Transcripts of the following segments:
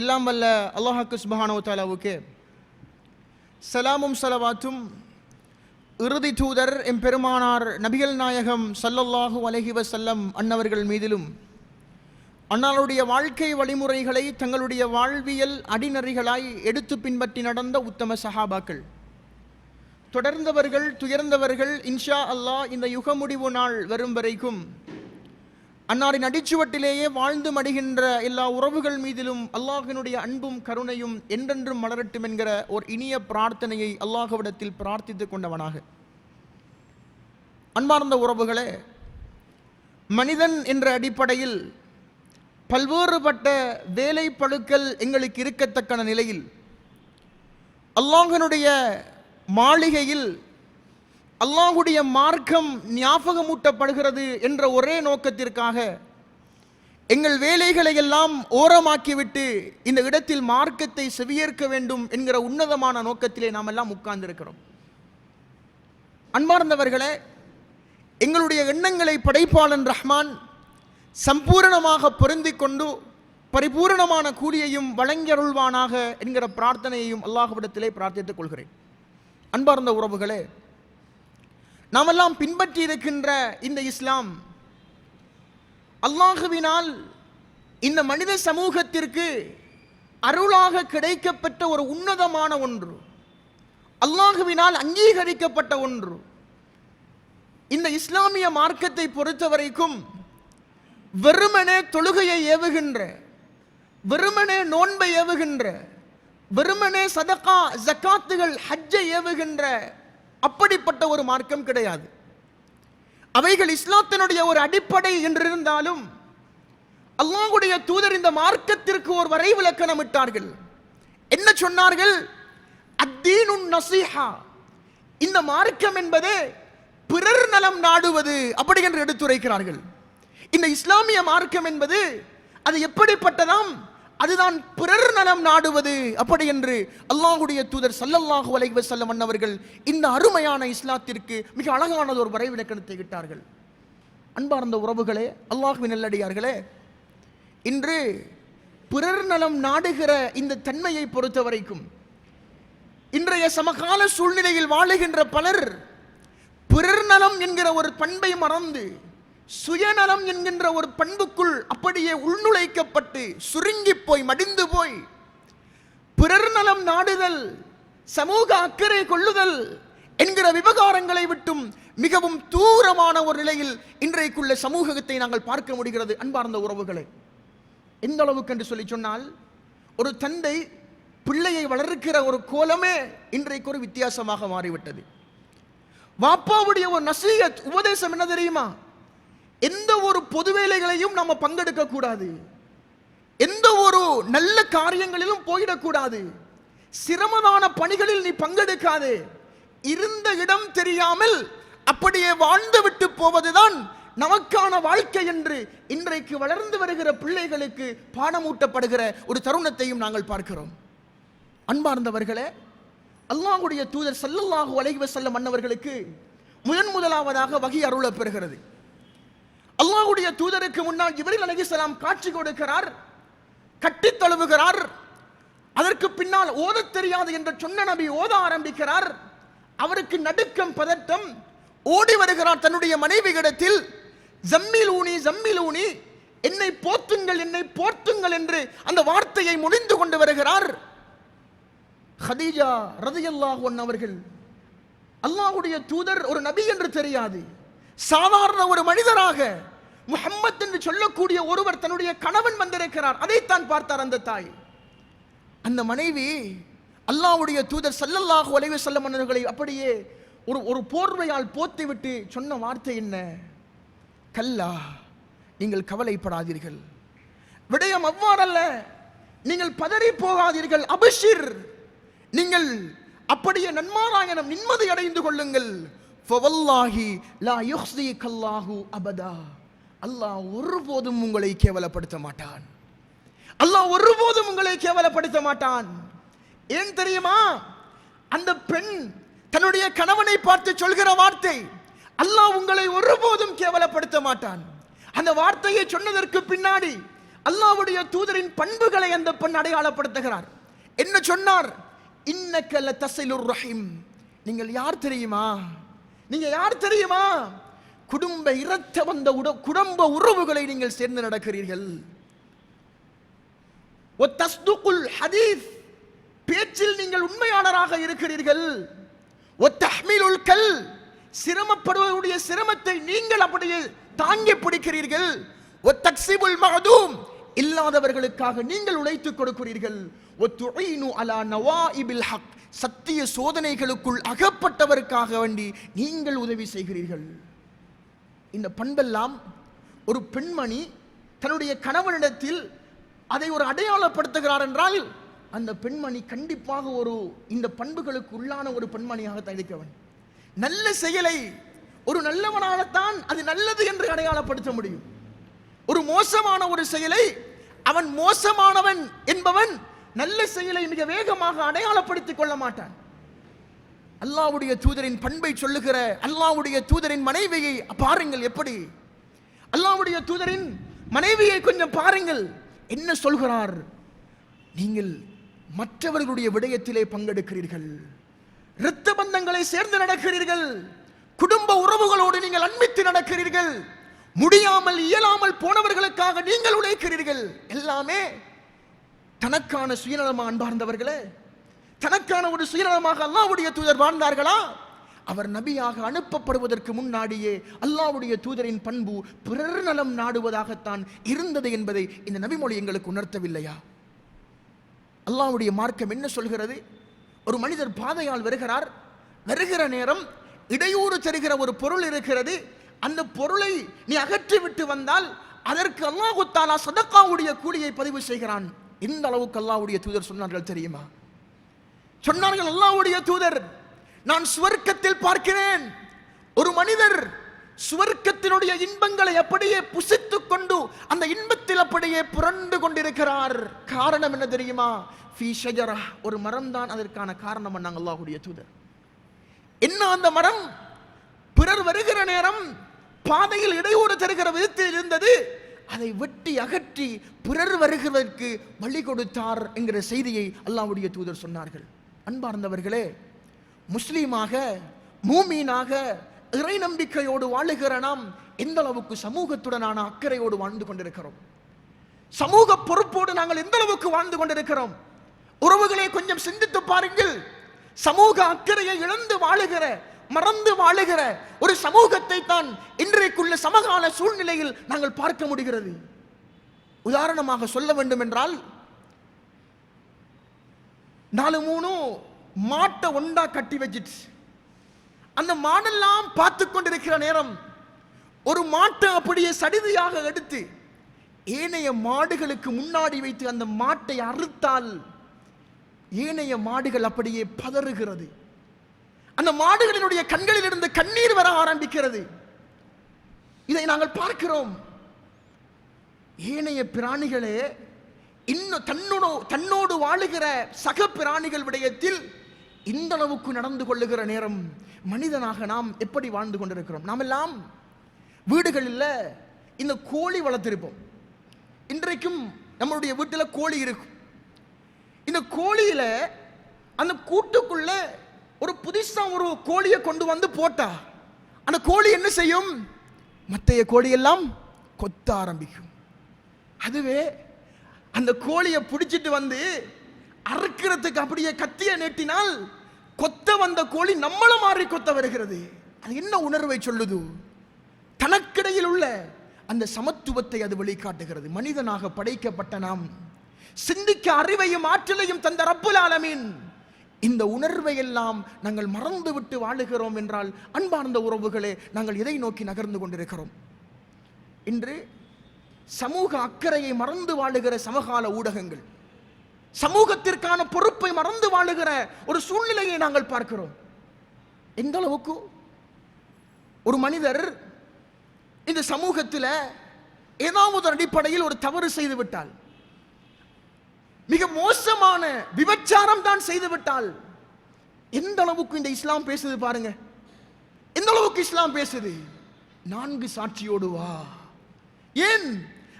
எல்லாம் வல்ல அல்லாஹாக்கு சுபஹானோ தாலாவுக்கு. சலாமும் சலவாத்தும். இறுதி தூதர் எம்பெருமானார் நபிகள் நாயகம் சல்லல்லாஹு அலைஹி செல்லம் அன்னவர்கள் மீதிலும். அன்னாருடைய வாழ்க்கை வழிமுறைகளை தங்களுடைய வாழ்வியல் அடிநறிகளாய் எடுத்து பின்பற்றி நடந்த உத்தம சஹாபாக்கள். தொடர்ந்தவர்கள் துயர்ந்தவர்கள் இன்ஷா அல்லாஹ் இந்த யுக முடிவு நாள் வரும் வரைக்கும் அன்னாரின் அடிச்சுவட்டிலேயே வாழ்ந்து மடிகின்ற எல்லா உறவுகள் மீதிலும் அல்லாஹினுடைய அன்பும் கருணையும் என்றென்றும் மலரட்டும் என்கிற ஒரு இனிய பிரார்த்தனையை அல்லாஹவிடத்தில் பிரார்த்தித்துக் கொண்டவனாக. அன்பார்ந்த உறவுகளே மனிதன் என்ற அடிப்படையில் பல்வேறுபட்ட வேலை பழுக்கள் எங்களுக்கு இருக்கத்தக்கன நிலையில் அல்லாஹனுடைய மாளிகையில் அல்லாஹுடைய மார்க்கம் ஞாபகமூட்டப்படுகிறது என்ற ஒரே நோக்கத்திற்காக எங்கள் வேலைகளை எல்லாம் ஓரமாக்கிவிட்டு இந்த இடத்தில் மார்க்கத்தை செவியேற்க வேண்டும் என்கிற உன்னதமான நோக்கத்திலே நாம் எல்லாம் உட்கார்ந்திருக்கிறோம். அன்பார்ந்தவர்களே எங்களுடைய எண்ணங்களை படைப்பாளன் ரஹ்மான் சம்பூரணமாக பொருந்திக் கொண்டு பரிபூரணமான கூலியையும் வழங்கியருள்வானாக என்கிற பிரார்த்தனையையும் அல்லாஹுவிடத்திலே பிரார்த்தித்துக் கொள்கிறேன். அன்பார்ந்த உறவுகளே நாமெல்லாம் பின்பற்றி இருக்கின்ற இந்த இஸ்லாம். அல்லாஹுவினால் இந்த மனித சமூகத்திற்கு அருளாக கிடைக்கப்பட்ட ஒரு உன்னதமான ஒன்று. அல்லாஹுவினால் அங்கீகரிக்கப்பட்ட ஒன்று. இந்த இஸ்லாமிய மார்க்கத்தை பொறுத்தவரைக்கும் வெறுமனே தொழுகையை ஏவுகின்ற வெறுமனே நோன்பை ஏவுகின்ற வெறுமனே சதகா ஜக்காத்துகள் ஹஜ்ஜை ஏவுகின்ற அப்படிப்பட்ட ஒரு மார்க்கம் கிடையாது. அவைகள் இஸ்லாத்தினுடைய ஒரு அடிப்படை என்றிருந்தாலும் அல்லாஹுடைய தூதர் இந்த மார்க்கத்திற்கு ஒரு வரைவிலக்கணம் இட்டார்கள் என்ன சொன்னார்கள்? அத்தீனுன் நசீஹா. இந்த மார்க்கம் என்பது பிறர் நலம் நாடுவது அப்படி என்று எடுத்துரைக்கிறார்கள். இந்த இஸ்லாமிய மார்க்கம் என்பது அது எப்படிப்பட்டதாம்? அதுதான் பிறர் நலம் நாடுவது. அப்படி என்று அல்லாஹுடைய தூதர் சல்லல்லாஹு வலைவ செல்லம் அன்னவர்கள் இந்த அருமையான இஸ்லாத்திற்கு மிக அழகானது ஒரு வரைவிலக்கணத்தை விட்டார்கள் அன்பார்ந்த உறவுகளே அல்லாஹுவின் நல்லடியார்களே இன்று பிறர் நலம் நாடுகிற இந்த தன்மையை பொறுத்த வரைக்கும் இன்றைய சமகால சூழ்நிலையில் வாழுகின்ற பலர் பிறர் நலம் என்கிற ஒரு பண்பை மறந்து சுயநலம் என்கின்ற ஒரு பண்புக்குள் அப்படியே உள்நுழைக்கப்பட்டு சுருங்கி போய் மடிந்து போய் பிறர் நலம் நாடுதல் சமூக அக்கறை கொள்ளுதல் என்கிற விவகாரங்களை விட்டும் மிகவும் தூரமான ஒரு நிலையில் இன்றைக்குள்ள சமூகத்தை நாங்கள் பார்க்க முடிகிறது அன்பார்ந்த உறவுகளை. எந்த அளவுக்கு என்று சொல்லி சொன்னால் ஒரு தந்தை பிள்ளையை வளர்க்கிற ஒரு கோலமே இன்றைக்கு ஒரு வித்தியாசமாக மாறிவிட்டது. வாப்பாவுடைய ஒரு நசீகத் உபதேசம் என்ன தெரியுமா? எந்த ஒரு பொது வேலைகளையும் நம்ம பங்கெடுக்க கூடாது. எந்த ஒரு நல்ல காரியங்களிலும் போயிடக்கூடாது. சிரமதான பணிகளில் நீ பங்கெடுக்காது. இருந்த இடம் தெரியாமல் அப்படியே வாழ்ந்து விட்டு போவதுதான் நமக்கான வாழ்க்கை என்று இன்றைக்கு வளர்ந்து வருகிற பிள்ளைகளுக்கு பாடமூட்டப்படுகிற ஒரு தருணத்தையும் நாங்கள் பார்க்கிறோம். அன்பார்ந்தவர்களே அல்லாஹுடைய தூதர் சல்லல்லாஹு அலைஹி செல்ல மன்னவர்களுக்கு முதன் முதலாவதாக வகை அருளப் அல்லாஹுடைய தூதருக்கு முன்னால் ஜிப்ரீல் அலைஹிஸ்ஸலாம் காட்சி கொடுக்கிறார் கட்டித் தழுவுகிறார் அதற்கு பின்னால் ஓதத் தெரியாது என்று சொன்ன நபி ஓத ஆரம்பிக்கிறார். அவருக்கு நடுக்கம் பதட்டம். ஓடி வருகிறார் தன்னுடைய மனைவியிடத்தில் ஜம்மில் ஊனி ஜம்மில் ஊனி என்னை போத்துங்கள் என்னை போர்த்துங்கள் என்று அந்த வார்த்தையை முடிந்து கொண்டு வருகிறார். ஹதீஜா ரதியல்லாஹு அவர்கள் அல்லாஹுடைய தூதர் ஒரு நபி என்று தெரியாது. சாதாரண ஒரு மனிதராக முஹம்மத் என்று சொல்லக்கூடிய ஒருவர் தன்னுடைய கணவன் வந்திருக்கிறார். அதைத்தான் பார்த்தார் அந்த தாய். அந்த மனைவி அல்லாஹ்வுடைய தூதர் சல்லல்லாஹு அலைஹி செல்ல மன்னர்களை அப்படியே ஒரு ஒரு போர்வையால் போத்தி விட்டு சொன்ன வார்த்தை என்ன? கல்லா நீங்கள் கவலைப்படாதீர்கள். விடயம் அவ்வாறல்ல. நீங்கள் பதறி போகாதீர்கள். அபிஷிர் நீங்கள் அப்படியே நன்மாராயணம் நிம்மதி அடைந்து கொள்ளுங்கள். ஃபவல்லாஹி லா யுஹ்ஸிகல்லாஹு அபதா. அல்லாஹ் ஒருபோதும் உங்களை கேவலப்படுத்த மாட்டான். அல்லாஹ் ஒருபோதும் உங்களை கேவலப்படுத்த மாட்டான். ஏன் தெரியுமா? அந்த பெண் தன்னுடைய கணவனை பார்த்து சொல்கிற வார்த்தை அல்லாஹ் உங்களை ஒருபோதும் கேவலப்படுத்த மாட்டான். அந்த வார்த்தையை சொன்னதற்கு பின்னாடி அல்லாஹ்வுடைய தூதரின் பண்புகளை அந்த பெண் அடையாளப்படுத்துகிறார். என்ன சொன்னார்? இன்னக்கல்ல தசைலுர் ரஹீம். நீங்கள் யார் தெரியுமா? நீங்க யார் தெரியுமா? குடும்ப இரத்த வந்த உட- குடும்ப உறவுகளை நீங்கள் சேர்ந்து நடக்கிறீர்கள். ஒத்தஸ்துகுல் ஹதீஸ் பேச்சில் நீங்கள் உண்மையாளராக இருக்கிறீர்கள். ஒத்தஹ்மிலுல் கல் சிரமப்படுவதுடைய சிரமத்தை நீங்கள் அப்படியே தாங்கி பிடிக்கிறீர்கள். ஒத்தக்சிபுல் மகதூம் இல்லாதவர்களுக்காக நீங்கள் உழைத்துக் கொடுக்கிறீர்கள். ஒத்துஈனு அலா நவாஇபில் ஹக் சத்திய சோதனைகளுக்குள் அகப்பட்டவருக்காக வேண்டி நீங்கள் உதவி செய்கிறீர்கள். இந்த பண்பெல்லாம் ஒரு பெண்மணி தன்னுடைய கணவனிடத்தில் அதை ஒரு அடையாளப்படுத்துகிறார் என்றால் அந்த பெண்மணி கண்டிப்பாக ஒரு இந்த பண்புகளுக்கு உள்ளான ஒரு பெண்மணியாக இருக்க வேண்டும். நல்ல செயலை ஒரு நல்லவனாகத்தான் அது நல்லது என்று அடையாளப்படுத்த முடியும். ஒரு மோசமான ஒரு செயலை அவன் மோசமானவன் என்பவன் நல்ல செயலை மிக வேகமாக அடையாளப்படுத்திக் கொள்ள மாட்டான். அல்லாவுடைய தூதரின் பண்பை சொல்லுகிற அல்லாவுடைய தூதரின் மனைவியை பாருங்கள் எப்படி? அல்லாவுடைய தூதரின் மனைவியை கொஞ்சம் பாருங்கள். என்ன சொல்கிறார்? நீங்கள் மற்றவர்களுடைய விடயத்திலே பங்கெடுக்கிறீர்கள். இரத்த பந்தங்களை சேர்ந்து நடக்கிறீர்கள். குடும்ப உறவுகளோடு நீங்கள் அன்பித்து நடக்கிறீர்கள். முடியாமல் இயலாமல் போனவர்களுக்காக நீங்கள் உழைக்கிறீர்கள். எல்லாமே தனக்கான சுயநலமா அன்பார்ந்தவர்களே? தனக்கான ஒரு சுயநலமாக அல்லாவுடைய தூதர் வாழ்ந்தார்களா? அவர் நபியாக அனுப்பப்படுவதற்கு முன்னாடியே அல்லாவுடைய தூதரின் பண்பு பிறர் நலம் நாடுவதாகத்தான் இருந்தது என்பதை இந்த நபிமொழி எங்களுக்கு உணர்த்தவில்லையா? அல்லாவுடைய மார்க்கம் என்ன சொல்கிறது? ஒரு மனிதர் பாதையால் வருகிறார் வருகிற நேரம் இடையூறு தருகிற ஒரு பொருள் இருக்கிறது. அந்த பொருளை நீ அகற்றி விட்டு வந்தால் அதற்கு அல்லாஹு தாலா சதக்காவுடைய கூலியை பதிவு செய்கிறான். இந்த அளவுக்கு அல்லாவுடைய தூதர் சொன்னார்கள் தெரியுமா? சொன்னார்கள் அல்லாவுடைய தூதர். நான் சுவர்க்கத்தில் பார்க்கிறேன். ஒரு மனிதர் சுவர்க்கத்தினுடைய இன்பங்களை அப்படியே புசித்துக் கொண்டு அந்த இன்பத்தில் அப்படியே புரண்டு கொண்டிருக்கிறார். காரணம் என்ன தெரியுமா? ஃபீஷஜரா ஒரு மரம் தான் அதற்கான காரணம் பண்ணாங்க அல்லாஹுடைய தூதர். என்ன அந்த மரம்? பிறர் வருகிற நேரம் பாதையில் இடையூறு தருகிற விதத்தில் இருந்தது. அதை வெட்டி அகற்றி பிறர் வருகிறதற்கு வழி கொடுத்தார் என்கிற செய்தியை அல்லாஹ்வுடைய தூதர் சொன்னார்கள். அன்பார்ந்தவர்களே முஸ்லீமாக மூமீனாக இறை நம்பிக்கையோடு வாழுகிற நாம் எந்த அளவுக்கு சமூகத்துடனான அக்கறையோடு வாழ்ந்து கொண்டிருக்கிறோம்? சமூக பொறுப்போடு நாங்கள் எந்த அளவுக்கு வாழ்ந்து கொண்டிருக்கிறோம்? உறவுகளை கொஞ்சம் சிந்தித்து பாருங்கள். சமூக அக்கறையை இழந்து வாழுகிற மறந்து வாழுகிற ஒரு சமூகத்தை தான் இன்றைக்குள்ள சமகால சூழ்நிலையில் நாங்கள் பார்க்க முடிகிறது. உதாரணமாக சொல்ல வேண்டும் என்றால் நாலு மூணும் மாட்டை ஒண்டா கட்டி வச்சிட்டு அந்த மாடெல்லாம் பார்த்து கொண்டிருக்கிற நேரம் ஒரு மாட்டை அப்படியே சடிதியாக எடுத்து ஏனைய மாடுகளுக்கு முன்னாடி வைத்து அந்த மாட்டை அறுத்தால் ஏனைய மாடுகள் அப்படியே பதறுகிறது. அந்த மாடுகளினுடைய கண்களில் இருந்து கண்ணீர் வர ஆரம்பிக்கிறது. இதை நாங்கள் பார்க்கிறோம். ஏனைய பிராணிகளே இன்னும் தன்னோடு தன்னோடு வாழுகிற சக பிராணிகள் விடயத்தில் இந்த அளவுக்கு நடந்து கொள்ளுகிற நேரம் மனிதனாக நாம் எப்படி வாழ்ந்து கொண்டிருக்கிறோம்? நாம் எல்லாம் வீடுகளில் இந்த கோழி வளர்த்திருப்போம். இன்றைக்கும் நம்மளுடைய வீட்டில் கோழி இருக்கும். இந்த கோழியில் அந்த கூட்டுக்குள்ள ஒரு புதுசா ஒரு கோழியை கொண்டு வந்து போட்டா அந்த கோழி என்ன செய்யும்? மற்றைய கோழியெல்லாம் கொத்த ஆரம்பிக்கும். அதுவே அந்த கோழியை பிடிச்சிட்டு வந்து அறுக்கிறதுக்கு அப்படியே கத்தியை நீட்டினால் கொத்த வந்த கோழி நம்மள மாறி கொத்த வருகிறது. அது என்ன உணர்வை சொல்லுது? தனக்கிடையில் உள்ள அந்த சமத்துவத்தை அது வெளிக்காட்டுகிறது. மனிதனாக படைக்கப்பட்ட நாம் சிந்திக்க அறிவையும் ஆற்றலையும் தந்த ரப்புல் ஆலமீன். இந்த உணர்வை எல்லாம் நாங்கள் மறந்து விட்டு வாழுகிறோம் என்றால் அன்பார்ந்த உறவுகளே நாங்கள் எதை நோக்கி நகர்ந்து கொண்டிருக்கிறோம்? இன்று சமூக அக்கறையை மறந்து வாழுகிற சமகால ஊடகங்கள். சமூகத்திற்கான பொறுப்பை மறந்து வாழுகிற ஒரு சூழ்நிலையை நாங்கள் பார்க்கிறோம். எந்த அளவுக்கு? ஒரு மனிதர் இந்த சமூகத்தில் ஏதாவது ஒரு அடிப்படையில் ஒரு தவறு செய்து விட்டால் மிக மோசமான விபச்சாரம் தான் செய்து விட்டால் எந்த அளவுக்கு இந்த இஸ்லாம் பேசுது பாருங்க. எந்த அளவுக்கு இஸ்லாம் பேசுது? நான்கு சாட்சியோடு வா. ஏன்?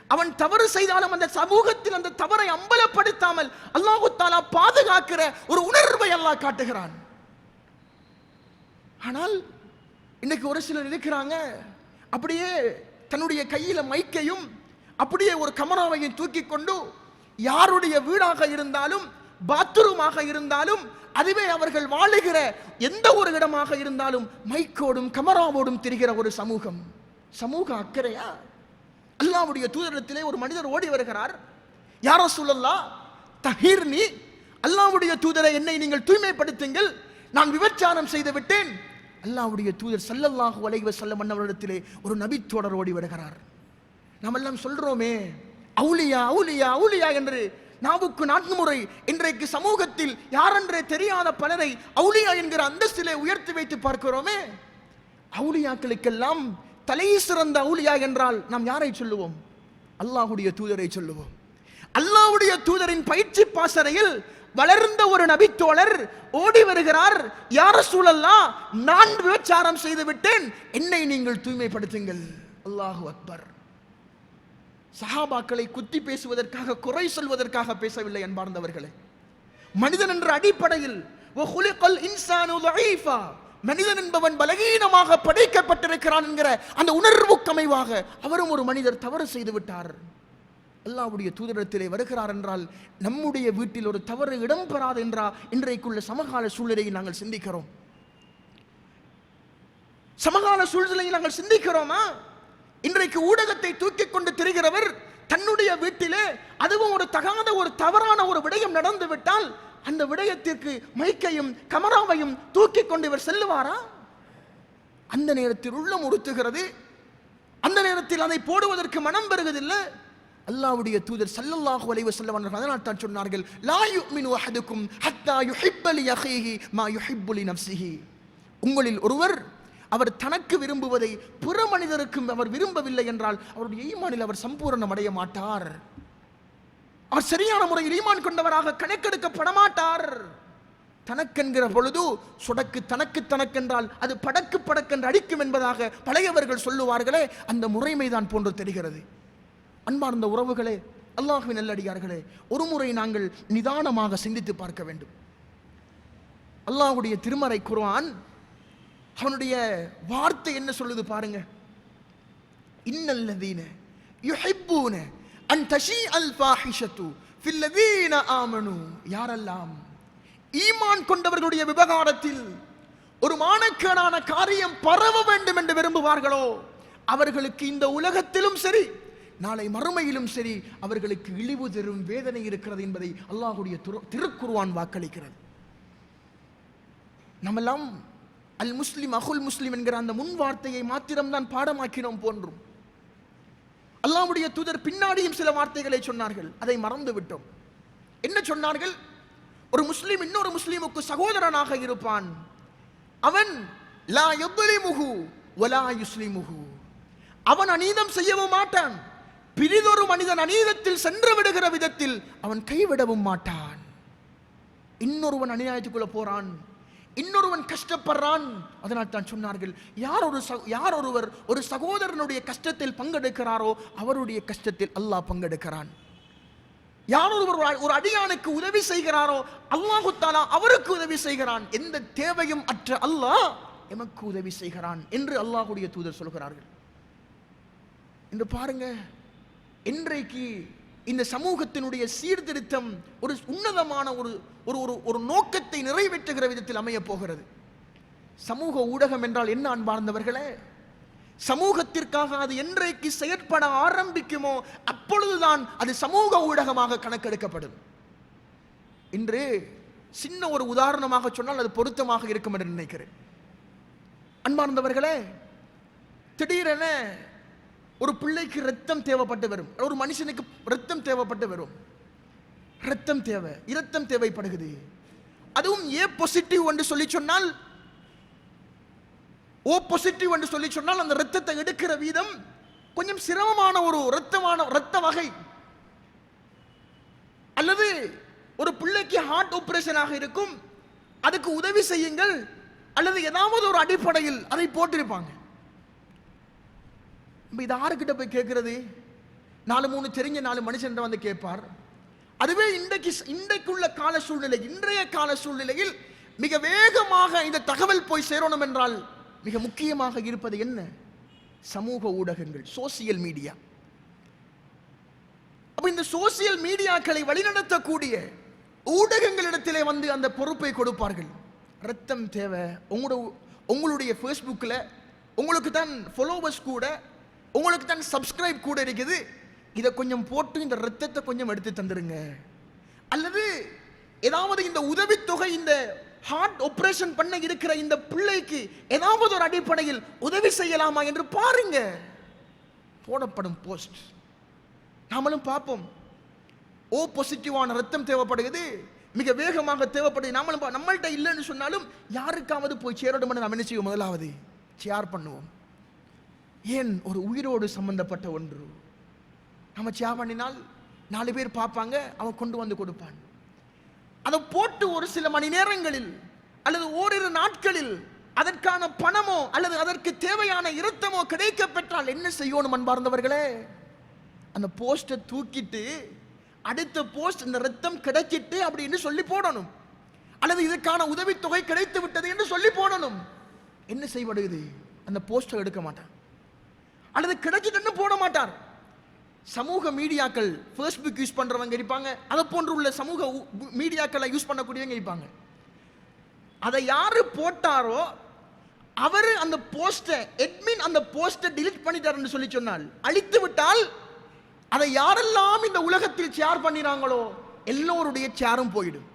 அவன் தவறு செய்தாலும் அந்த சமூகத்தில் அந்த தவறை அம்பலப்படுத்தாமல் அல்லாஹு தாலா பாதுகாக்கிற ஒரு உணர்வை அல்லாஹ் காட்டுகிறான். ஆனால் இன்னைக்கு ஒரு சிலர் இருக்கிறாங்க அப்படியே தன்னுடைய கையில மைக்கையும் அப்படியே ஒரு கமராவையும் தூக்கி கொண்டு யாருடைய வீடாக இருந்தாலும் பாத்ரூமாக இருந்தாலும் அதுவே அவர்கள் வாழுகிற எந்த ஒரு இடமாக இருந்தாலும் மைக்கோடும் கமராவோடும் திரிகிற ஒரு சமூகம். சமூக அக்கறையா? அல்லாவுடைய தூதரத்திலே ஒரு மனிதர் ஓடி வருகிறார். யாரோ சொல்லல்லா நீ அல்லாவுடைய தூதரை என்னை நீங்கள் தூய்மைப்படுத்துங்கள். நான் விபச்சாரம் செய்து விட்டேன் அல்லாவுடைய தூதர் சல்லல்லாஹு வலைவ செல்ல மன்னவரிடத்திலே ஒரு நபித்தோடர் ஓடி வருகிறார். நாம் எல்லாம் சொல்றோமே அவுலியா அவுலியா அவுலியா என்று. நாவுக்கு நான்கு முறை இன்றைக்கு சமூகத்தில் யாரென்றே தெரியாத பலரை அவுலியா என்கிற அந்தஸ்திலே உயர்த்தி வைத்து பார்க்கிறோமே. அவுலியாக்களுக்கெல்லாம் தலை சிறந்த அவுலியா என்றால் நாம் யாரை சொல்லுவோம்? அல்லாஹுடைய தூதரை சொல்லுவோம். அல்லாஹுடைய தூதரின் பயிற்சி பாசறையில் வளர்ந்த ஒரு நபித்தோழர் ஓடி வருகிறார். யார சூழல்லா நான் விபச்சாரம் செய்து விட்டேன் என்னை நீங்கள் தூய்மைப்படுத்துங்கள். அல்லாஹு அக்பர். சஹாபாக்களை குத்தி பேசுவதற்காக குறை சொல்வதற்காக பேசவில்லை என்பார்ந்தவர்களே மனிதன் என்ற அடிப்படையில் மனிதன் என்பவன் பலகீனமாக படைக்கப்பட்டிருக்கிறான் என்கிற அந்த உணர்வுக்கு அமைவாக அவரும் ஒரு மனிதர் தவறு செய்து விட்டார். அல்லாவுடைய தூதரத்திலே வருகிறார் என்றால் நம்முடைய வீட்டில் ஒரு தவறு இடம்பெறாது என்றா இன்றைக்குள்ள சமகால சூழ்நிலையை நாங்கள் சிந்திக்கிறோம். சமகால சூழ்நிலையை நாங்கள் சிந்திக்கிறோமா? இன்றைக்கு ஊடகத்தை தூக்கி கொண்டு திரிகிறவர் தன்னுடைய வீட்டிலே அதுவும் ஒரு தகாத ஒரு தவறான ஒரு விடயம் நடந்துவிட்டால் அந்த விடயத்திற்கு மைக்கையும் கமராவையும் தூக்கி கொண்டு இவர் செல்லுவாரா? அந்த நேரத்தில் உள்ளம் உறுத்துகிறது. அந்த நேரத்தில் அதை போடுவதற்கு மனம் பெறுவதில்லை. அல்லாவுடைய தூதர் சல்லல்லாஹு அலைஹி வஸல்லம் அதனால் தான் சொன்னார்கள் லா மின் அஹதுக்கும் ஹத்தா யுஹிப்பலி லி மா யுஹிப்புலி நப்சிஹி உங்களில் ஒருவர் அவர் தனக்கு விரும்புவதை பிற மனிதருக்கும் அவர் விரும்பவில்லை என்றால் அவருடைய ஈமானில் அவர் சம்பூரணம் அடைய மாட்டார். அவர் சரியான முறையில் ஈமான் கொண்டவராக கணக்கெடுக்கப்பட மாட்டார் தனக்கென்கிற பொழுது சுடக்கு தனக்கு தனக்கென்றால் அது படக்கு படக்கென்று அடிக்கும் என்பதாக பழையவர்கள் சொல்லுவார்களே அந்த முறைமைதான் போன்று தெரிகிறது. அன்பார்ந்த உறவுகளே அல்லாஹுவின் நல்லடியார்களே ஒரு முறை நாங்கள் நிதானமாக சிந்தித்து பார்க்க வேண்டும். அல்லாஹ்வுடைய திருமறை குர்வான் அவனுடைய வார்த்தை என்ன சொல்லுது பாருங்க. இன்னல்லதீன யுஹிப்பூன அன் தஷீ அல் ஃபாஹிஷத்து ஃபில்லதீன ஆமனு யாரெல்லாம்? ஈமான் கொண்டவர்களுடைய விவகாரத்தில் ஒரு மானக்கேடான காரியம் பரவ வேண்டும் என்று விரும்புவார்களோ அவர்களுக்கு இந்த உலகத்திலும் சரி நாளை மறுமையிலும் சரி அவர்களுக்கு இழிவு தரும் வேதனை இருக்கிறது என்பதை அல்லாஹுடைய திரு- வாக்களிக்கிறது. நம்மெல்லாம் அல் முஸ்லிம் அகுல் முஸ்லிம் என்கிற அந்த முன் வார்த்தையை மாத்திரம்தான் பாடமாக்கினோம் போன்றும். அல்லாவுடைய தூதர் பின்னாடியும் சில வார்த்தைகளை சொன்னார்கள். அதை மறந்து விட்டோம் என்ன சொன்னார்கள்? ஒரு முஸ்லீம் இன்னொரு முஸ்லீமுக்கு சகோதரனாக இருப்பான். அவன் லா யுத்லிமுஹு வலா யுஸ்லிமுஹு. அவன் அநீதம் செய்யவும் மாட்டான். பிரிதொரு மனிதன் அநீதத்தில் சென்று விடுகிற விதத்தில் அவன் கைவிடவும் மாட்டான். இன்னொருவன் அநியாயத்துக்குள்ள போறான். இன்னொருவன் கஷ்டப்படுறான். அதனால் தான் சொன்னார்கள் யார் ஒரு யார் ஒருவர் ஒரு சகோதரனுடைய கஷ்டத்தில் பங்கெடுக்கிறாரோ அவருடைய கஷ்டத்தில் அல்லாஹ் பங்கெடுக்கிறான். யார் ஒருவர் ஒரு- அடியானுக்கு உதவி செய்கிறாரோ அல்லாஹு தாலா அவருக்கு உதவி செய்கிறான். எந்த தேவையும் அற்ற அல்லாஹ் எமக்கு உதவி செய்கிறான் என்று அல்லாஹுடைய தூதர் சொல்கிறார்கள். இன்று பாருங்க இன்றைக்கு இந்த சமூகத்தினுடைய சீர்திருத்தம் ஒரு உன்னதமான ஒரு ஒரு ஒரு ஒரு நோக்கத்தை நிறைவேற்றுகிற விதத்தில் அமையப் போகிறது. சமூக ஊடகம் என்றால் என்ன அன்பார்ந்தவர்களே? சமூகத்திற்காக அது என்றைக்கு செயற்பட ஆரம்பிக்குமோ அப்பொழுதுதான் அது சமூக ஊடகமாக கணக்கெடுக்கப்படும். இன்று சின்ன ஒரு உதாரணமாக சொன்னால் அது பொருத்தமாக இருக்கும் என்று நினைக்கிறேன். அன்பார்ந்தவர்களே திடீரென ஒரு பிள்ளைக்கு ரத்தம் தேவைப்பட்டு வரும். ஒரு மனுஷனுக்கு ரத்தம் தேவைப்பட்டு வரும். ரத்தம் தேவை. இரத்தம் தேவைப்படுகிறது. அதுவும் ஏ பாசிட்டிவ் என்று சொல்லி சொன்னால் ஓ பாசிட்டிவ் என்று சொல்லி சொன்னால் அந்த ரத்தத்தை எடுக்கிற வீதம் கொஞ்சம் சிரமமான ஒரு ரத்தமான ரத்த வகை. அல்லது ஒரு பிள்ளைக்கு ஹார்ட் ஆபரேஷனாக இருக்கும். அதுக்கு உதவி செய்யுங்கள். அல்லது ஏதாவது ஒரு அடிப்படையில் அதை போட்டிருப்பாங்க. இப்போ இது யாருக்கிட்ட போய் கேட்குறது? நாலு மூணு தெரிஞ்ச நாலு மனுஷன் வந்து கேட்பார். அதுவே இன்றைக்கு இன்றைக்குள்ள கால சூழ்நிலை இன்றைய கால சூழ்நிலையில் மிக வேகமாக இந்த தகவல் போய் சேரணும் என்றால் மிக முக்கியமாக இருப்பது என்ன? சமூக ஊடகங்கள் சோசியல் மீடியா. அப்ப இந்த சோசியல் மீடியாக்களை வழிநடத்தக்கூடிய ஊடகங்களிடத்திலே வந்து அந்த பொறுப்பை கொடுப்பார்கள். ரத்தம் தேவை உங்களோட உங்களுடைய ஃபேஸ்புக்கில் உங்களுக்கு தான் ஃபாலோவர்ஸ் கூட உங்களுக்கு தான் சப்ஸ்கிரைப் கூட இருக்குது. இதை கொஞ்சம் போட்டு இந்த ரத்தத்தை கொஞ்சம் எடுத்து தந்துடுங்க அல்லது ஏதாவது இந்த உதவித்தொகை இந்த ஹார்ட் ஆப்ரேஷன் பண்ண இருக்கிற இந்த பிள்ளைக்கு ஏதாவது ஒரு அடிப்படையில் உதவி செய்யலாமா என்று பாருங்க. போடப்படும் போஸ்ட் நாமளும் பார்ப்போம். ஓ பாசிட்டிவான ரத்தம் தேவைப்படுகிறது. மிக வேகமாக தேவைப்படுது நாமளும் பா- இல்லைன்னு சொன்னாலும் யாருக்காவது போய் சேரணும் நம்ம என்ன செய்வோம்? முதலாவது ஷேர் பண்ணுவோம். ஏன் ஒரு உயிரோடு சம்பந்தப்பட்ட ஒன்று? நம்ம ஷேர் பண்ணினால் நாலு பேர் பார்ப்பாங்க அவன் கொண்டு வந்து கொடுப்பான். அதை போட்டு ஒரு சில மணி நேரங்களில் அல்லது ஓரிரு நாட்களில் அதற்கான பணமோ அல்லது அதற்கு தேவையான இரத்தமோ கிடைக்க பெற்றால் என்ன செய்யணும் அன்பார்ந்தவர்களே? அந்த போஸ்டை தூக்கிட்டு அடுத்த போஸ்ட் இந்த ரத்தம் கிடைச்சிட்டு அப்படின்னு சொல்லி போடணும். அல்லது இதுக்கான உதவித்தொகை கிடைத்து விட்டது என்று சொல்லி போடணும். என்ன செய்யப்படுகிறது அந்த போஸ்டை எடுக்க மாட்டான். அல்லது கிடைச்சிட்டுன்னு போட மாட்டார். சமூக மீடியாக்கள் ஃபேஸ்புக் யூஸ் பண்ணுறவங்க இருப்பாங்க. அதை போன்று உள்ள சமூக மீடியாக்களை யூஸ் பண்ணக்கூடியவங்க இருப்பாங்க. அதை யார் போட்டாரோ அவர் அந்த போஸ்டை எட்மின் அந்த போஸ்டை டிலீட் பண்ணிட்டாருன்னு சொல்லி சொன்னால் அழித்து விட்டால் அதை யாரெல்லாம் இந்த உலகத்தில் ஷேர் பண்ணிறாங்களோ எல்லோருடைய சேரும் போயிடும்.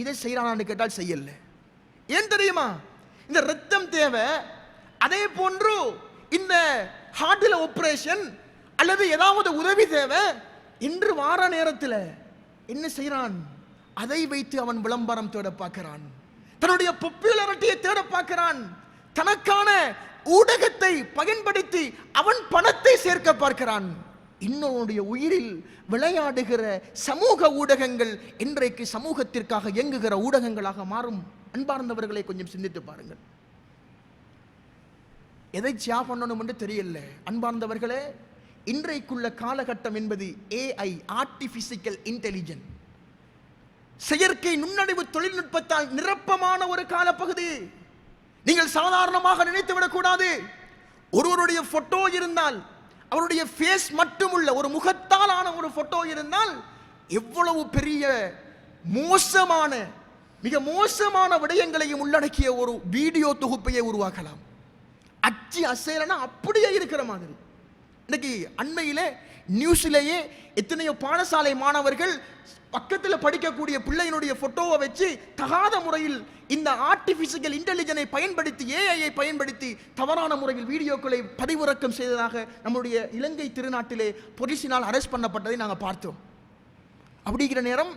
இதை செய்யறான்னு கேட்டால் செய்யல. ஏன் தெரியுமா? இந்த ரத்தம் தேவை அதே போன்று இந்த ஹார்ட்டில் ஆப்ரேஷன் அல்லது ஏதாவது உதவி தேவை? இன்று வார நேரத்தில் என்ன செய்கிறான் அதை வைத்து அவன் விளம்பரம் தேட பார்க்கிறான். தன்னுடைய பாப்புலாரிட்டியை தேட பார்க்கிறான். தனக்கான ஊடகத்தை பயன்படுத்தி அவன் பணத்தை சேர்க்க பார்க்கிறான். இன்னொருடைய உயிரில் விளையாடுகிற சமூக ஊடகங்கள் இன்றைக்கு சமூகத்திற்காக இயங்குகிற ஊடகங்களாக மாறும். அன்பார்ந்தவர்களை கொஞ்சம் சிந்தித்து பாருங்கள். எதை சியா பண்ணணும் என்று தெரியல. அன்பார்ந்தவர்களே இன்றைக்குள்ள காலகட்டம் என்பது ஏஐ ஆர்டிஃபிசிக்கல் இன்டெலிஜென்ட் செயற்கை நுண்ணறிவு தொழில்நுட்பத்தால் நிரப்பமான ஒரு காலப்பகுதி. நீங்கள் சாதாரணமாக நினைத்து விடக்கூடாது. ஒருவருடைய போட்டோ இருந்தால் அவருடைய ஃபேஸ் மட்டுமுள்ள ஒரு முகத்தால் ஆன ஒரு போட்டோ இருந்தால் எவ்வளவு பெரிய மோசமான மிக மோசமான விடயங்களையும் உள்ளடக்கிய ஒரு வீடியோ தொகுப்பையே உருவாக்கலாம். அச்சு அசைலனா அப்படியே இருக்கிற மாதிரி. இன்னைக்கு அண்மையிலே நியூஸிலேயே எத்தனையோ பாடசாலை மாணவர்கள் பக்கத்தில் படிக்கக்கூடிய பிள்ளையினுடைய ஃபோட்டோவை வச்சு தகாத முறையில் இந்த ஆர்டிஃபிஷியல் இன்டெலிஜனை பயன்படுத்தி ஏஐயை பயன்படுத்தி தவறான முறையில் வீடியோக்களை பதிவிறக்கம் செய்ததாக நம்முடைய இலங்கை திருநாட்டிலே பொலிசினால் அரெஸ்ட் பண்ணப்பட்டதை நாங்கள் பார்த்தோம். அப்படிங்கிற நேரம்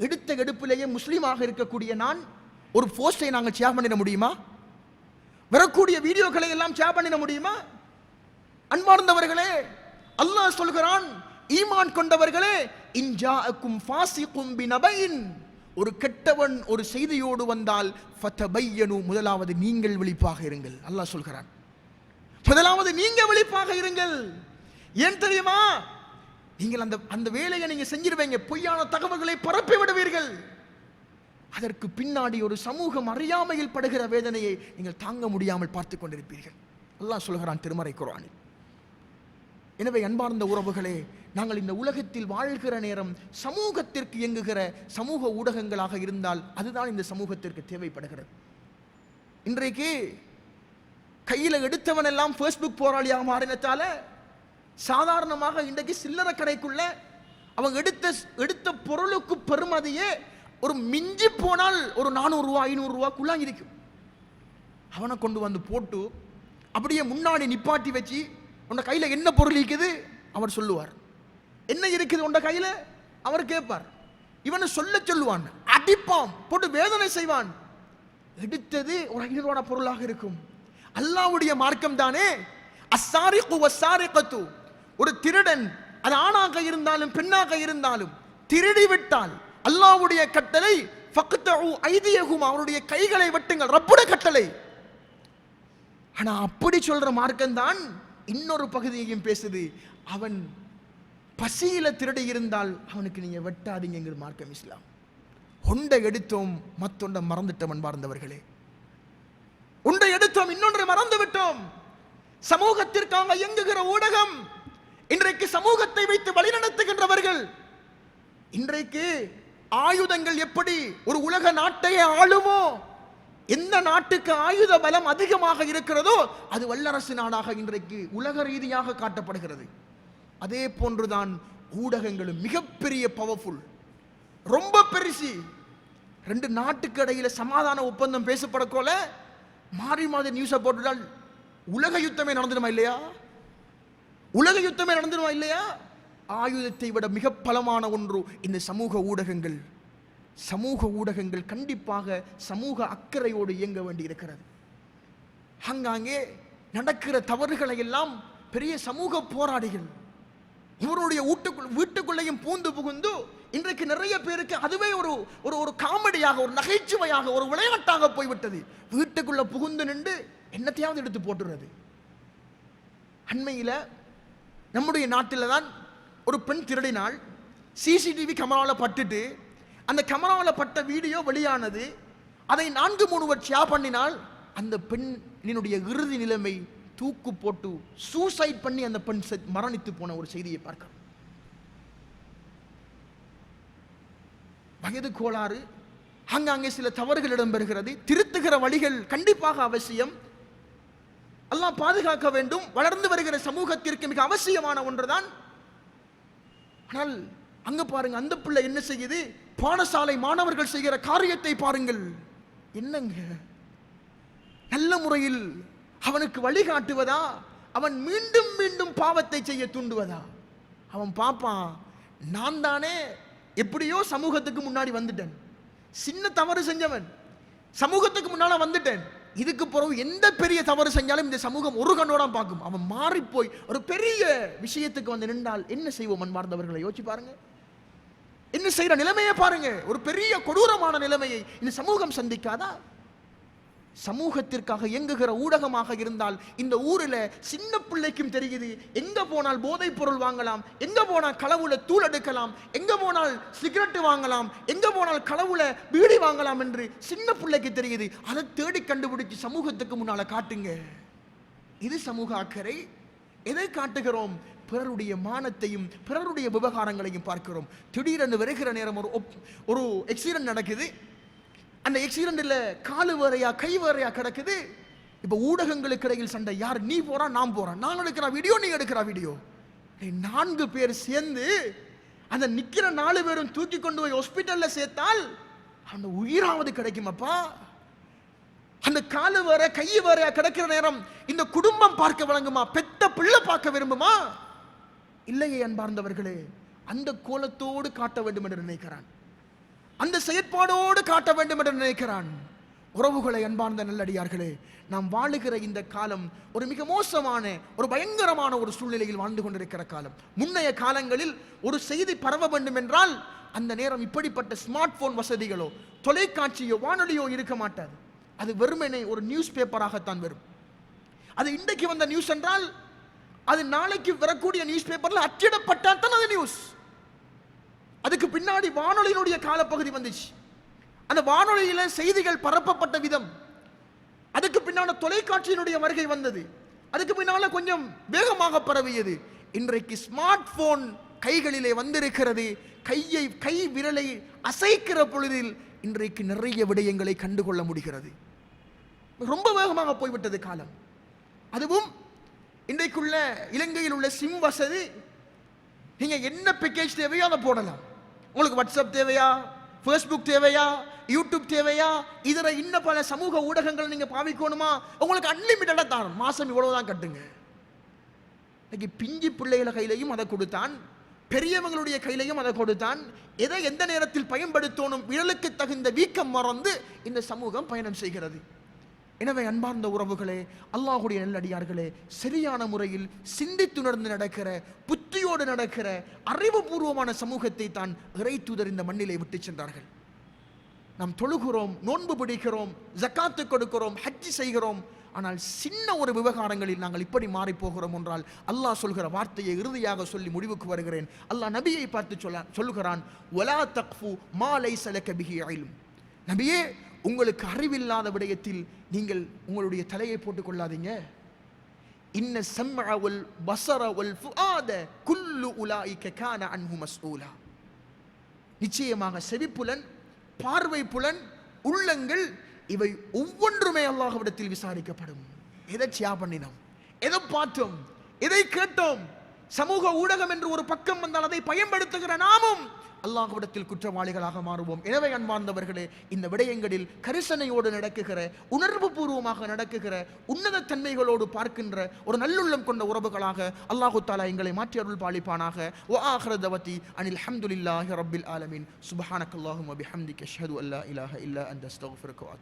எடுத்த எடுப்பிலேயே முஸ்லீமாக இருக்கக்கூடிய நான் ஒரு போஸ்டை நாங்கள் ஷேர் பண்ணிட முடியுமா? வரக்கூடிய வீடியோக்களை எல்லாம் ஷேர் பண்ணிட முடியுமா? அன்பார்ந்தவர்களே அல்லாஹ் சொல்கிறான் ஈமான் கொண்டவர்களே இன்ஜாக்கும் ஃபாசிக்கும் பினபைன் ஒரு கெட்டவன் ஒரு செய்தியோடு வந்தால் ஃபதபையனு முதலாவது நீங்கள் விழிப்பாக இருங்கள். அல்லாஹ் சொல்கிறான். முதலாவது நீங்க விழிப்பாக இருங்கள். ஏன் தெரியுமா? நீங்கள் அந்த அந்த வேலையை நீங்க செஞ்சிருவீங்க பொய்யான தகவல்களை பரப்பி விடுவீர்கள் அதற்கு பின்னாடி ஒரு சமூகம் அறியாமையில் படுகிற வேதனையை நீங்கள் தாங்க முடியாமல் பார்த்து கொண்டிருப்பீர்கள். அல்லாஹ் சொல்கிறான் திருமறை குரானில் எனவே அன்பார்ந்த உறவுகளே நாங்கள் இந்த உலகத்தில் வாழ்கிற நேரம் சமூகத்திற்கு இயங்குகிற சமூக ஊடகங்களாக இருந்தால் அதுதான் இந்த சமூகத்திற்கு தேவைப்படுகிறது. இன்றைக்கு கையில் எடுத்தவன் எல்லாம் ஃபேஸ்புக் போராளியாக மாறினத்தால சாதாரணமாக இன்றைக்கு சில்லறை கடைக்குள்ள அவங்க எடுத்த எடுத்த பொருளுக்கு பெருமதியே ஒரு மிஞ்சி போனால் ஒரு நானூறுரூவா ஐநூறுரூவாக்குள்ள இருக்கும். அவனை கொண்டு வந்து போட்டு அப்படியே முன்னாடி நிப்பாட்டி வச்சு உன்னை கையில் என்ன பொருள் இருக்குது? அவர் சொல்லுவார். என்ன இருக்குது உன்ட கையில்? அவர் கேட்பார். இவனை சொல்ல சொல்லுவான். அடிப்பான் போட்டு வேதனை செய்வான். எடுத்தது ஒரு ஐநூறுவான பொருளாக இருக்கும். அல்லாவுடைய மார்க்கம் தானே? அஸ்ஸாரிகு கத்து ஒரு திருடன் அது ஆணாக இருந்தாலும் பெண்ணாக இருந்தாலும் திருடி விட்டால் அல்லாவுடைய கட்டளை ஐதியகும் அவருடைய கைகளை வெட்டுங்கள் ரப்புட கட்டளை. ஆனா அப்படி சொல்ற மார்க்கம் தான் இன்னொரு பகுதியையும் பேசுது. அவன் பசியில திருடி இருந்தால் அவனுக்கு நீங்க வெட்டாதீங்கிற மார்க்கம் இஸ்லாம். ஒன்றை எடுத்தோம் மத்தொன்றை மறந்துட்டவன் அன்பார்ந்தவர்களே. ஒன்றை எடுத்தோம் இன்னொன்றை மறந்து விட்டோம். சமூகத்திற்காக இயங்குகிற ஊடகம் இன்றைக்கு சமூகத்தை வைத்து வழிநடத்துகின்றவர்கள் இன்றைக்கு ஆயுதங்கள் எப்படி ஒரு உலக நாட்டையே ஆளுமோ? எந்த நாட்டுக்கு ஆயுத பலம் அதிகமாக இருக்கிறதோ அது வல்லரசு நாடாக இன்றைக்கு உலக ரீதியாக காட்டப்படுகிறது. அதே போன்றுதான் ஊடகங்களும் மிகப்பெரிய பவர்ஃபுல் ரொம்ப பெருசு. ரெண்டு நாட்டுக்கு இடையில சமாதான ஒப்பந்தம் பேசப்படக்கோல? மாறி மாறி நியூஸை போட்டுட்டால் உலக யுத்தமே நடந்துடுமா இல்லையா? உலக யுத்தமே நடந்துடுமா இல்லையா? ஆயுதத்தை விட மிக பலமான ஒன்று இந்த சமூக ஊடகங்கள். சமூக ஊடகங்கள் கண்டிப்பாக சமூக அக்கறையோடு இயங்க வேண்டியிருக்கிறது. அங்காங்கே நடக்கிற தவறுகளை எல்லாம் பெரிய சமூக போராடிகள் இவருடைய வீட்டுக்குள் வீட்டுக்குள்ளேயும் பூந்து புகுந்து இன்றைக்கு நிறைய பேருக்கு அதுவே ஒரு ஒரு ஒரு காமெடியாக ஒரு நகைச்சுவையாக ஒரு விளையாட்டாக போய்விட்டது. வீட்டுக்குள்ள புகுந்து நின்று என்னத்தையாவது எடுத்து போட்டுறது. அண்மையில நம்முடைய நாட்டில் தான் ஒரு பெண் திருடினால் சிசிடிவி கேமராவில் பட்டுட்டு அந்த கேமராவில் பட்ட வீடியோ வெளியானது அதை நான்கு மூணு வருஷம் பண்ணினால் அந்த பெண்ணினுடைய இறுதி நிலைமை தூக்கு போட்டு சூசைட் பண்ணி அந்த பெண் மரணித்து போன ஒரு செய்தியை பார்க்கிறோம். வயது கோளாறு அங்காங்கே சில தவறுகள் இடம்பெறுகிறது. திருத்துகிற வழிகள் கண்டிப்பாக அவசியம். எல்லாம் பாதுகாக்க வேண்டும். வளர்ந்து வருகிற சமூகத்திற்கு மிக அவசியமான ஒன்றுதான் ஆனால் அங்க பாருங்க அந்த பிள்ளை என்ன செய்யுது? பாடசாலை மாணவர்கள் செய்கிற காரியத்தை பாருங்கள். என்னங்க? நல்ல முறையில் அவனுக்கு வழிகாட்டுவதா அவன் மீண்டும் மீண்டும் பாவத்தை செய்ய தூண்டுவதா? அவன் பார்ப்பான் நான் தானே எப்படியோ சமூகத்துக்கு முன்னாடி வந்துட்டேன். சின்ன தவறு செஞ்சவன் சமூகத்துக்கு முன்னால் வந்துட்டேன். இதுக்கு பிறகு எந்த பெரிய தவறு செஞ்சாலும் இந்த சமூகம் ஒரு கண்ணோட பார்க்கும். அவன் மாறி போய் ஒரு பெரிய விஷயத்துக்கு வந்து நின்றால் என்ன செய்வோம் மண்மார்ந்தவர்களை யோசிச்சு பாருங்க. என்ன செய்யற நிலைமையை பாருங்க. ஒரு பெரிய கொடூரமான நிலைமையை இந்த சமூகம் சந்திக்காதா? சமூகத்திற்காக இயங்குகிற ஊடகமாக இருந்தால் இந்த ஊரில் சின்ன பிள்ளைக்கும் தெரியுது. எங்கே போனால் போதைப் பொருள் வாங்கலாம் எங்கே போனால் களவுல தூள் எடுக்கலாம் எங்கே போனால் சிகரெட்டு வாங்கலாம் எங்கே போனால் களவுல பீடி வாங்கலாம் என்று சின்ன பிள்ளைக்கு தெரியுது. அதை தேடி கண்டுபிடிச்சு சமூகத்துக்கு முன்னால் காட்டுங்க. இது சமூக அக்கறை. எதை காட்டுகிறோம்? பிறருடைய மானத்தையும் பிறருடைய விவகாரங்களையும் பார்க்கிறோம். திடீரென்று வருகிற நேரம் ஒரு ஒரு எக்ஸிடென்ட் நடக்குது. அந்த எக்ஸிடென்ட்ல காலு வேறையா கை வேறையா கிடக்குது. இப்போ ஊடகங்களுக்கு இடையில் சண்டை யார் நீ போறா நான் போறேன். நான் எடுக்கிற வீடியோ நீ எடுக்கிற வீடியோ. நான்கு பேர் சேர்ந்து அந்த நிற்கிற நாலு பேரும் தூக்கி கொண்டு போய் ஹாஸ்பிட்டலில் சேர்த்தால் அந்த உயிராவது கிடைக்குமாப்பா? அந்த காலு வர கை வர கிடக்கிற நேரம் இந்த குடும்பம் பார்க்க வழங்குமா பெத்த பிள்ளை பார்க்க விரும்புமா? இல்லையே அன்பார்ந்தவர்களே அந்த கோலத்தோடு காட்ட வேண்டும் என்று நினைக்கிறான். அந்த செயற்பாடோடு காட்ட வேண்டும் என்று நினைக்கிறான். உறவுகளை அன்பார்ந்த நல்லடியார்களே நாம் வாழுகிற இந்த காலம் ஒரு மிக மோசமான ஒரு பயங்கரமான ஒரு சூழ்நிலையில் வாழ்ந்து கொண்டிருக்கிற காலம். முன்னைய காலங்களில் ஒரு செய்தி பரவ வேண்டும் என்றால் அந்த நேரம் இப்படிப்பட்ட ஸ்மார்ட் போன் வசதிகளோ தொலைக்காட்சியோ வானொலியோ இருக்க மாட்டாது. அது வெறுமனே ஒரு நியூஸ் பேப்பராகத்தான் வரும். அது இன்றைக்கு வந்த நியூஸ் என்றால் அது நாளைக்கு வரக்கூடிய நியூஸ் பேப்பரில் அச்சிடப்பட்டால் தான் அது நியூஸ் அதுக்கு பின்னாடி வானொலியினுடைய காலப்பகுதி வந்துச்சு. அந்த வானொலியில் செய்திகள் பரப்பப்பட்ட விதம். அதுக்கு பின்னால தொலைக்காட்சியினுடைய வருகை வந்தது. அதுக்கு பின்னால கொஞ்சம் வேகமாக பரவியது. இன்றைக்கு ஸ்மார்ட் போன் கைகளிலே வந்திருக்கிறது. கையை கை விரலை அசைக்கிற பொழுதில் இன்றைக்கு நிறைய விடயங்களை கண்டுகொள்ள முடிகிறது. ரொம்ப வேகமாக போய்விட்டது காலம். அதுவும் இன்றைக்குள்ள இலங்கையில் உள்ள சிம் வசதி. நீங்கள் என்ன பேக்கேஜ் தேவையோ அதை போடலாம். உங்களுக்கு வாட்ஸ்அப் தேவையா? ஃபேஸ்புக் தேவையா? யூடியூப் தேவையா? இதர இன்னும் பல சமூக ஊடகங்கள் நீங்கள் பாவிக்கணுமா? உங்களுக்கு அன்லிமிட்டடாக தான் மாதம் இவ்வளோ தான் கட்டுங்க. இன்னைக்கு பிஞ்சி பிள்ளைகள கையிலையும் அதை கொடுத்தான். பெரியவங்களுடைய கையிலையும் அதை கொடுத்தான். எதை எந்த நேரத்தில் பயன்படுத்தணும்? விரலுக்கு தகுந்த வீக்கம் மறந்து இந்த சமூகம் பயணம் செய்கிறது. எனவே அன்பார்ந்த உறவுகளே அல்லாஹுடைய நல்லடியார்களே சரியான முறையில் சிந்தித்துணர்ந்து நடக்கிற புத்தியோடு நடக்கிற அறிவுபூர்வமான சமூகத்தை தான் இறை தூதர் இந்த மண்ணிலே விட்டு சென்றார்கள். நாம் தொழுகிறோம் நோன்பு பிடிக்கிறோம் ஜக்காத்து கொடுக்கிறோம் ஹஜ்ஜி செய்கிறோம். ஆனால் சின்ன ஒரு விவகாரங்களில் நாங்கள் இப்படி மாறி போகிறோம் என்றால் அல்லாஹ் சொல்கிற வார்த்தையை இறுதியாக சொல்லி முடிவுக்கு வருகிறேன். அல்லாஹ் நபியை பார்த்து சொல்ல சொல்லுகிறான் ஒலா தக்ஃபு மாலை சலக்க பிகி அயிலும் நபியே உங்களுக்கு அறிவில்லாத விடயத்தில் நீங்கள் உங்களுடைய தலையை போட்டுக்கொள்ளாதீங்க இன்ன செம்மழவுல் வல் ஃபுஆத குல்லு உலாய்க்க கான அன்ஹு மஸ்ஊலா. நிச்சயமாக செவிப்புலன் பார்வை புலன் உள்ளங்கள் இவை ஒவ்வொன்றுமே அல்லாஹ்விடத்தில் விசாரிக்கப்படும். எதை சியா பண்ணினோம்? எதை பார்த்தோம்? எதை கேட்டோம்? சமூக ஊடகம் என்று ஒரு பக்கம் வந்தால் அதை பயன்படுத்துகிற நாமும் அல்லாஹ்விடத்தில் குற்றவாளிகளாக மாறுவோம். எனவே அன்பார்ந்தவர்களே இந்த விடயங்களில் கரிசனையோடு நடக்குகிற உணர்வு பூர்வமாக நடக்குகிற உன்னத தன்மைகளோடு பார்க்கின்ற ஒரு நல்லுள்ளம் கொண்ட உறவுகளாக அல்லாஹு தாலா எங்களை மாற்றி அருள் பாலிப்பானாக. ஓ ஆஹ்ரதவதி அனில் ஹம்துலில்லாஹி ரப்பில் ஆலமின். சுப்ஹானக்கல்லாஹும்ம பிஹம்திக. அஷ்ஹது அல்லா இலாஹ இல்லா அந்த அஸ்தக்ஃபிருக வ